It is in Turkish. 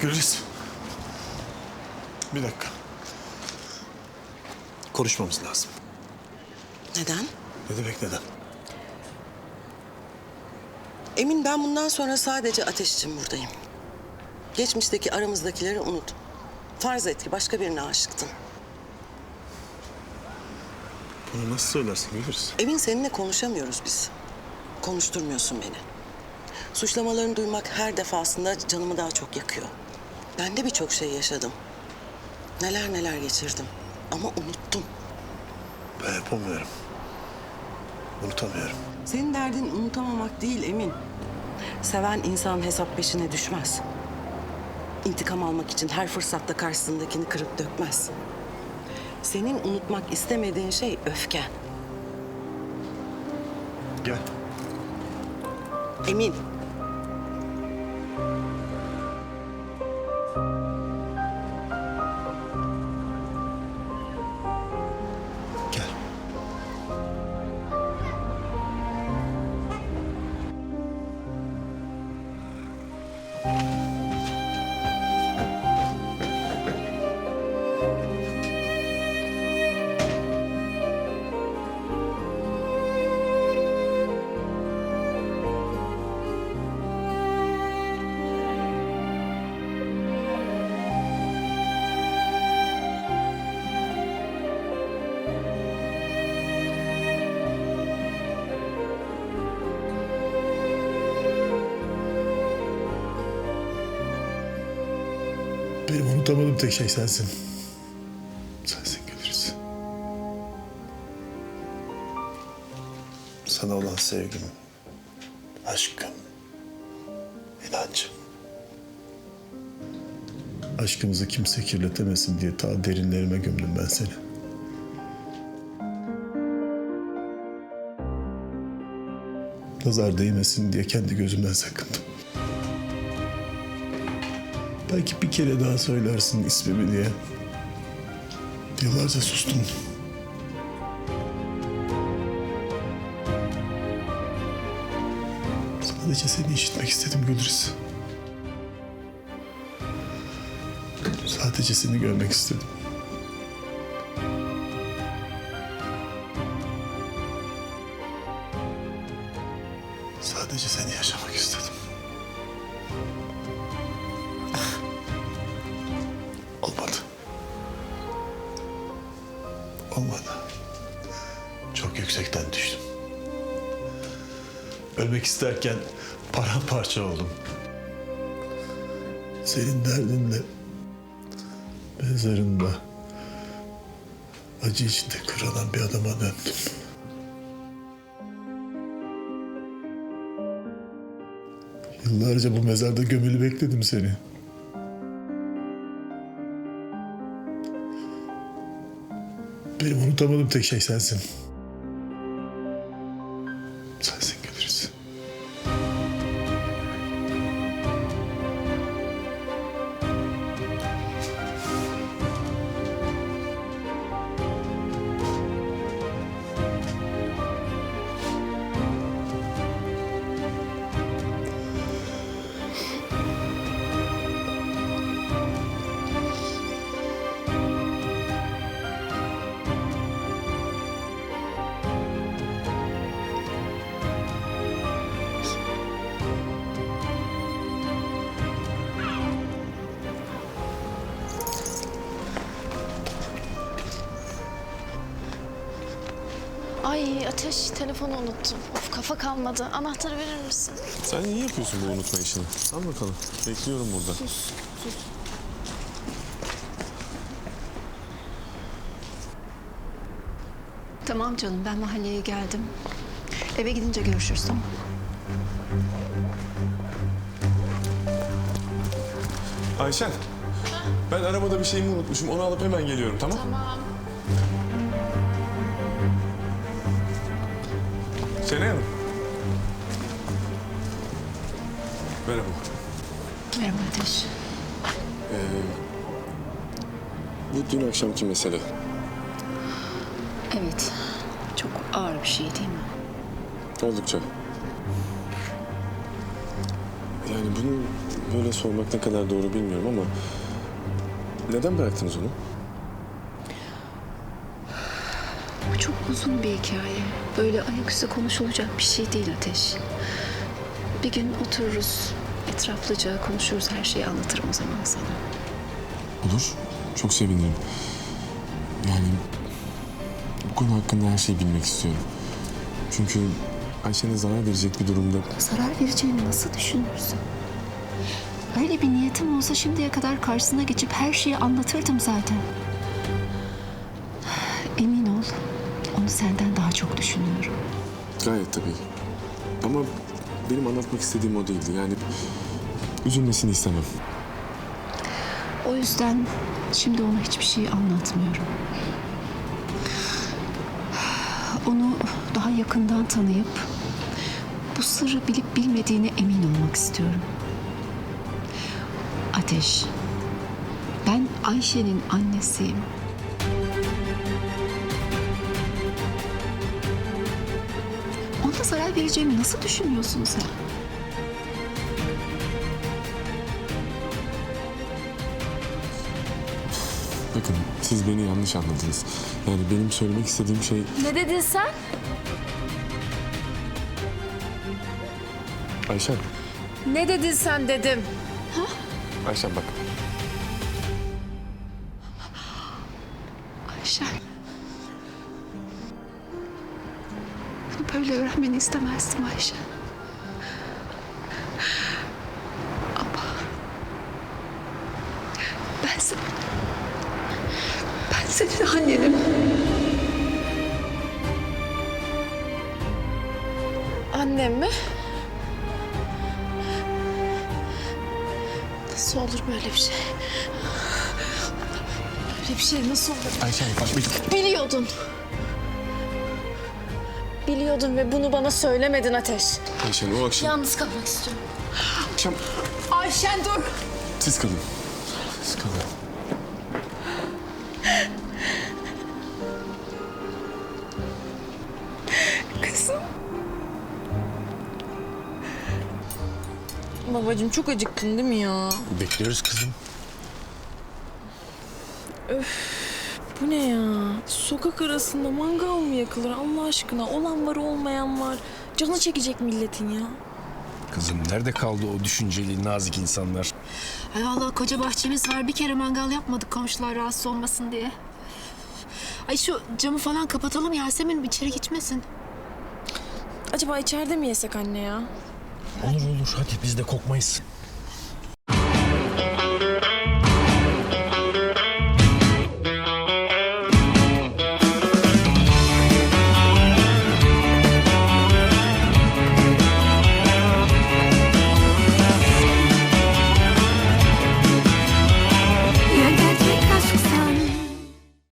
Güliz. Bir dakika. Konuşmamız lazım. Neden? Ne demek neden? Emin ben bundan sonra sadece ateş için buradayım. Geçmişteki aramızdakileri unut. Farz et ki başka birine aşıktın. Bunu nasıl söylersin Güliz? Emin seninle konuşamıyoruz biz. Konuşturmuyorsun beni. Suçlamalarını duymak her defasında canımı daha çok yakıyor. Ben de birçok şey yaşadım. Neler neler geçirdim. Ama unuttum. Ben yapamıyorum. Unutamıyorum. Senin derdin unutamamak değil Emin. Seven insan hesap peşine düşmez. İntikam almak için her fırsatta karşısındakini kırıp dökmez. Senin unutmak istemediğin şey öfken. Gel. Emin. Unutamadığım tek şey sensin. Sensin Gülriz. Sana olan sevgim, aşkım, inancım. Aşkımızı kimse kirletemesin diye ta derinlerime gömdüm ben seni. Nazar değmesin diye kendi gözümden sakındım. Belki bir kere daha söylersin ismimi diye. Yıllarca sustum. Sadece seni işitmek istedim Gülriz. Sadece seni görmek istedim. Sadece seni yaşamak istedim. Çok yüksekten düştüm. Ölmek isterken paramparça oldum. Senin derdinle mezarında acı içinde kıralan bir adama döndüm. Yıllarca bu mezarda gömülü bekledim seni. Benim unutamadığım tek şey. Sensin Ay Ateş telefonu unuttum. Of kafa kalmadı. Anahtarı verir misin? Sen iyi yapıyorsun bu unutma işini. Al bakalım. Bekliyorum burada. Sus, sus. Tamam canım ben mahalleye geldim. Eve gidince görüşürüz tamam Ayşen. Ben arabada bir şeyimi unutmuşum. Onu alıp hemen geliyorum tamam? Tamam. Şenay Hanım. Merhaba. Merhaba Ateş. Bu dün akşamki mesele. Evet çok ağır bir şey değil mi? Oldukça. Yani bunu böyle sormak ne kadar doğru bilmiyorum ama... Neden bıraktınız onu? Bu çok uzun bir hikaye. Böyle ayaküstü konuşulacak bir şey değil Ateş. Bir gün otururuz, etraflıca konuşuruz, her şeyi anlatırım o zaman sana. Olur. Çok sevinirim. Yani bu konu hakkında her şeyi bilmek istiyorum. Çünkü Ayşe'ne zarar verecek bir durumda Zarar vereceğini nasıl düşünürsün? Öyle bir niyetim olsa şimdiye kadar karşısına geçip her şeyi anlatırdım zaten. Onu senden daha çok düşünüyorum. gayet tabii. Ama benim anlatmak istediğim o değildi. Yani üzülmesini istemem. O yüzden şimdi ona hiçbir şey anlatmıyorum. Onu daha yakından tanıyıp bu sırrı bilip bilmediğine emin olmak istiyorum. Ateş, ben Ayşe'nin annesiyim. Vereceğimi nasıl düşünüyorsun sen? Bakın siz beni yanlış anladınız. Yani benim söylemek istediğim şey... Ne dedin sen? Ayşen, Ne dedin sen dedim. Ayşen bak. Ayşe. Böyle öğrenmeni istemezdim Ayşe. Ama ben sen, ben senin annenim. Annem mi? Nasıl olur böyle bir şey? Böyle bir şey nasıl olur? Ayşen bak bir... Biliyordun. Biliyordun ve bunu bana söylemedin Ateş. Ayşen o akşam... Yalnız kalmak istiyorum. akşam... Ayşen dur. Siz kalın. Siz kalın. Babacığım çok acıktın değil mi ya? Bekliyoruz kızım. Bu ne ya? Sokak arasında mangal mı yakılır Allah aşkına? Olan var olmayan var. Canı çekecek milletin ya. Kızım nerede kaldı o düşünceli, nazik insanlar? Ay vallahi koca bahçemiz var. Bir kere mangal yapmadık komşular rahatsız olmasın diye. Ay şu camı falan kapatalım Yasemin içeri gitmesin. Acaba içeride mi yesek anne ya? Olur olur hadi biz de kokmayız.